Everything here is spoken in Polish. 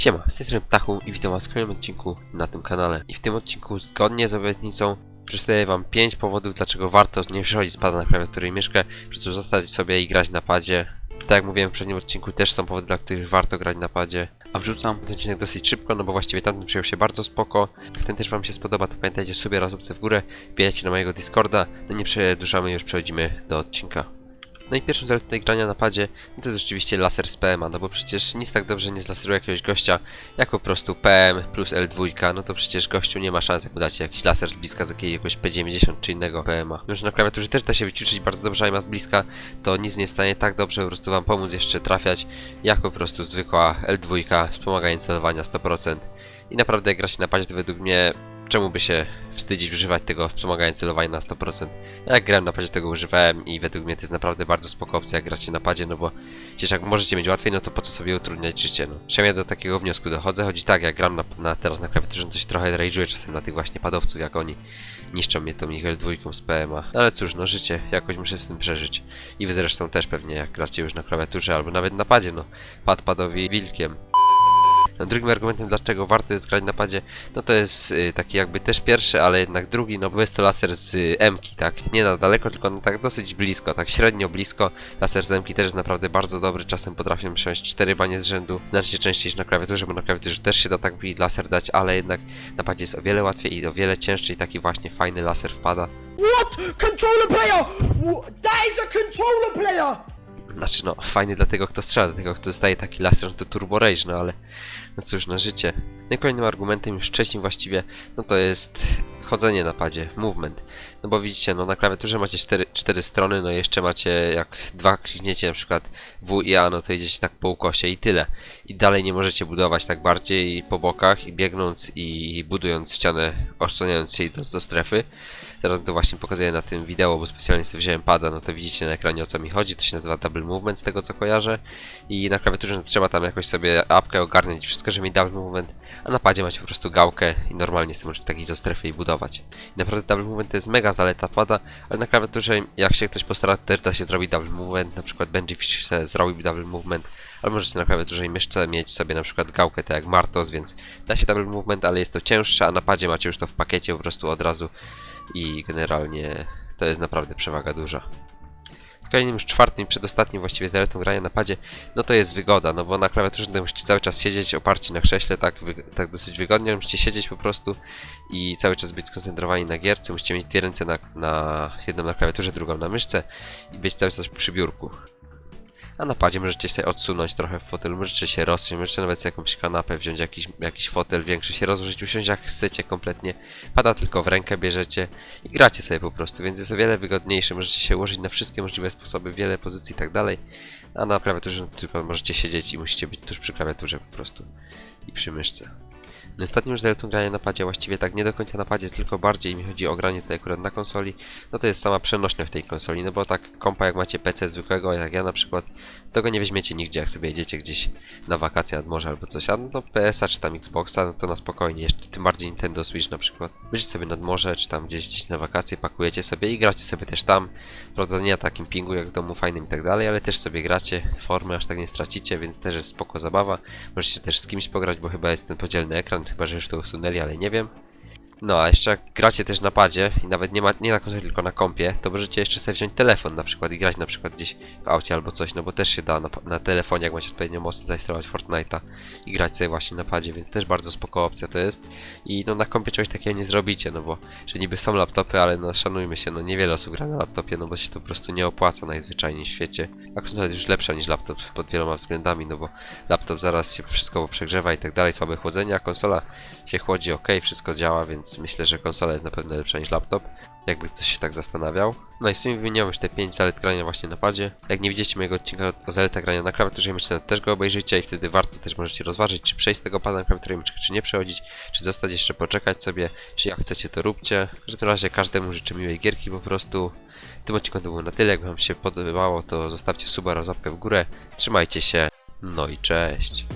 Siema, z tej strony Ptachu i witam was w kolejnym odcinku na tym kanale. I w tym odcinku, zgodnie z obietnicą, przedstawię wam 5 powodów, dlaczego warto nie przechodzić z pada na klawiaturę i myszkę, po prostu zostać sobie i grać na padzie. Tak jak mówiłem w poprzednim odcinku, też są powody, dla których warto grać na padzie. A wrzucam ten odcinek dosyć szybko, no bo właściwie tamten przyjął się bardzo spoko. Jak ten też wam się spodoba, to pamiętajcie sobie raz w górę, wbijajcie na mojego Discorda. No nie przedłużamy, już przechodzimy do odcinka. No i pierwszym zaletą tej grania na padzie no to jest oczywiście laser z PMA, no bo przecież nic tak dobrze nie zlaseruje jakiegoś gościa jak po prostu PM plus L2, no to przecież gościu nie ma szans jak mu dacie jakiś laser z bliska z jakiegoś P90 czy innego PMA. Mimo, że na klawiaturze też da się wyćwiczyć bardzo dobrze, ale ma z bliska, to nic nie jest stanie tak dobrze po prostu wam pomóc jeszcze trafiać jak po prostu zwykła L2 wspomaganie celowania 100%. I naprawdę gra się na padzie to według mnie czemu by się wstydzić używać tego wspomagania celowania na 100%. Ja jak grałem na padzie tego używałem i według mnie to jest naprawdę bardzo spoko opcja jak gracie na padzie, no bo przecież jak możecie mieć łatwiej, no to po co sobie utrudniać życie, no. Przynajmniej do takiego wniosku dochodzę, chodzi tak, jak gram na, na, teraz na klawiaturze, no to się trochę rage'uję czasem na tych właśnie padowców, jak oni niszczą mnie tą Michel dwójką z PMA. No ale cóż, no życie, jakoś muszę z tym przeżyć. I wy zresztą też pewnie, jak gracie już na klawiaturze albo nawet na padzie, no. Pad padowi wilkiem. No, drugim argumentem, dlaczego warto jest grać na padzie, no to jest y, taki jakby też pierwszy, ale jednak drugi, no bo jest to laser z y, M-ki, tak? Nie na daleko, tylko no, tak dosyć blisko, tak średnio blisko. Laser z M-ki też jest naprawdę bardzo dobry, czasem potrafię przejąć 4 banie z rzędu, znacznie częściej niż na klawiaturze, bo na klawiaturze też się da tak laser dać, ale jednak na padzie jest o wiele łatwiej i o wiele cięższy i taki właśnie fajny laser wpada. What? Controller player! That is a controller player! Znaczy no, fajny dla tego, kto strzela, dla tego, kto dostaje taki laser, no to turbo rage, no ale no cóż, na życie. No i kolejnym argumentem, już trzecim właściwie, no to jest chodzenie na padzie, movement. No bo widzicie, no na klawiaturze macie cztery, cztery strony, no jeszcze macie, jak dwa klikniecie na przykład W i A, no to idziecie tak po ukosie i tyle. I dalej nie możecie budować tak bardziej po bokach i biegnąc i budując ścianę, odsłaniając się idąc do strefy. Teraz to właśnie pokazuję na tym wideo, bo specjalnie sobie wziąłem pada, no to widzicie na ekranie o co mi chodzi, to się nazywa double movement z tego co kojarzę i na klawiaturze no, trzeba tam jakoś sobie apkę ogarnąć, wszystko, żeby mieć double movement, a na padzie macie po prostu gałkę i normalnie sobie możecie tak iść do strefy i budować. Naprawdę double movement to jest mega zaleta pada, ale na klawiaturze jak się ktoś postara, też da się zrobić double movement, na przykład Benji Fish zrobił double movement, ale możecie na klawiaturze i myszce mieć sobie na przykład gałkę tak jak Martos, więc da się double movement, ale jest to cięższe, a na padzie macie już to w pakiecie po prostu od razu. I generalnie to jest naprawdę przewaga duża. Kolejnym już czwartym, przedostatnim właściwie zaletą grania na padzie, no to jest wygoda, no bo na klawiaturze musicie cały czas siedzieć oparci na krześle, tak, tak dosyć wygodnie, musicie siedzieć po prostu i cały czas być skoncentrowani na gierce, musicie mieć dwie ręce na, na jedną na klawiaturze, drugą na myszce i być cały czas przy biurku. A na padzie możecie sobie odsunąć trochę w fotelu, możecie się rozsiąść, możecie nawet jakąś kanapę wziąć, jakiś, jakiś fotel większy, się rozłożyć, usiąść jak chcecie kompletnie. Pada tylko w rękę bierzecie i gracie sobie po prostu, więc jest o wiele wygodniejsze. Możecie się ułożyć na wszystkie możliwe sposoby, wiele pozycji i tak dalej. A na klawiaturze no, tylko możecie siedzieć i musicie być tuż przy klawiaturze po prostu i przy myszce. No ostatnim już zaletą grania na padzie, właściwie tak nie do końca na padzie, tylko bardziej mi chodzi o granie tutaj akurat na konsoli, no to jest sama przenośność tej konsoli, no bo tak kompa jak macie PC zwykłego, jak ja na przykład, to go nie weźmiecie nigdzie, jak sobie jedziecie gdzieś na wakacje nad morze albo coś, a no to PS-a czy tam Xboxa, no to na spokojnie, jeszcze tym bardziej Nintendo Switch na przykład. Będziecie sobie nad morze, czy tam gdzieś, gdzieś na wakacje, pakujecie sobie i gracie sobie też tam, prawda nie na takim pingu jak w domu fajnym i tak dalej, ale też sobie gracie, formę aż tak nie stracicie, więc też jest spoko zabawa. Możecie też z kimś pograć, bo chyba jest ten podzielny ekran, chyba że już to usunęli, ale nie wiem. No, a jeszcze jak gracie też na padzie i nawet nie, ma, nie na konsoli, tylko na kompie, to możecie jeszcze sobie wziąć telefon na przykład i grać na przykład gdzieś w aucie albo coś, no bo też się da na, na telefonie, jak macie odpowiednio mocno zainstalować Fortnite'a i grać sobie właśnie na padzie, więc też bardzo spoko opcja to jest. I no na kompie czegoś takiego nie zrobicie, no bo, że niby są laptopy, ale no szanujmy się, no niewiele osób gra na laptopie, no bo się to po prostu nie opłaca najzwyczajniej w świecie. A konsola jest już lepsza niż laptop pod wieloma względami, no bo laptop zaraz się wszystko przegrzewa i tak dalej, słabe chłodzenie, a konsola się chłodzi ok, wszystko działa, więc myślę, że konsola jest na pewno lepsza niż laptop. Jakby ktoś się tak zastanawiał. No i w sumie wymieniłem już te 5 zalet grania właśnie na padzie. Jak nie widzicie mojego odcinka o zaletach grania na klawiaturze no to też go obejrzyjcie i wtedy warto też możecie rozważyć, czy przejść z tego pada na klawiaturę i myszkę, czy nie przechodzić, czy zostać jeszcze poczekać sobie, czy jak chcecie to róbcie. W każdym razie każdemu życzę miłej gierki po prostu. Tym odcinku to było na tyle, jak wam się podobało, to zostawcie suba oraz łapkę w górę. Trzymajcie się, no i cześć.